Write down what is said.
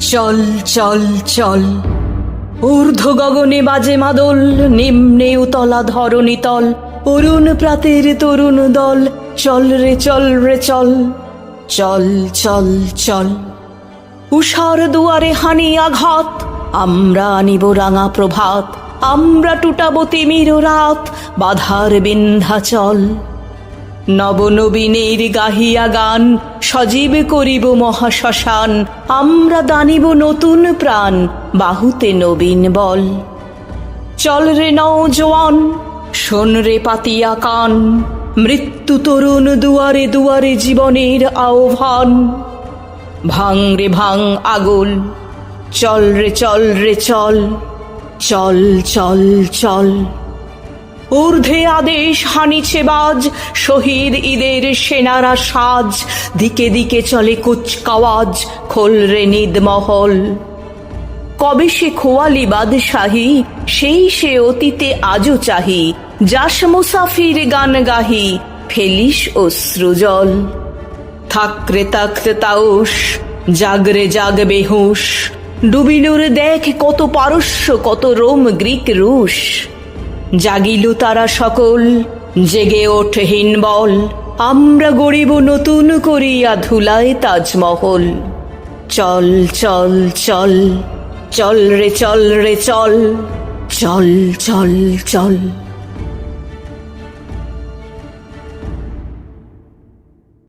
চল চল চল। ঊর্ধ্ব গগনে বাজে মাদল, নিম্নে উতলা ধরণী তল। অরুণ প্রাতের তরুণ দল, চল রে চল রে, চল। চল চল চল। উষার দুয়ারে হানি আঘাত, আমরা আনিব রাঙা প্রভাত। আমরা টুটাবো তিমির রাত, বাধার বিন্ধ্যাচল। নবনবীনের গাহিয়া গান, সজীব করিব মহাশ্মশান, আমরা দানিব নতুন প্রাণ, বাহুতে নবীন বল। চল রে নৌজওয়ান শোন রে পাতিয়া কান, মৃত্যু তরুণ দুয়ারে দুয়ারে জীবনের আহ্বান। ভাং রে ভাং আগুল, চল রে চল রে চল চল চল চল। ঊর্ধ্বে আদেশ হানিছে বাজ, শহীদ ঈদের সেনারা সাজ, দিকে দিকে চলে কুচকাওয়াজ, খোল রে নিদমহল। কবে সে খোয়ালি বাদশাহী, সেই সে অতীতে আজও চাহি, যাস মুসাফির গান গাহি, ফেলিস অশ্রুজল থাকরে তাকরে তাউস জাগরে জাগ বেহুশ ডুবিলুর দেখ কত পারস্য, কত রোম গ্রিক রুশ। জাগিল তারা সকল, জেগে ওঠে বল আমরা গড়িব নতুন করিয়া ধুলায় তাজমহল। চল চল চল চল রে চল রে, চল চল চল চল।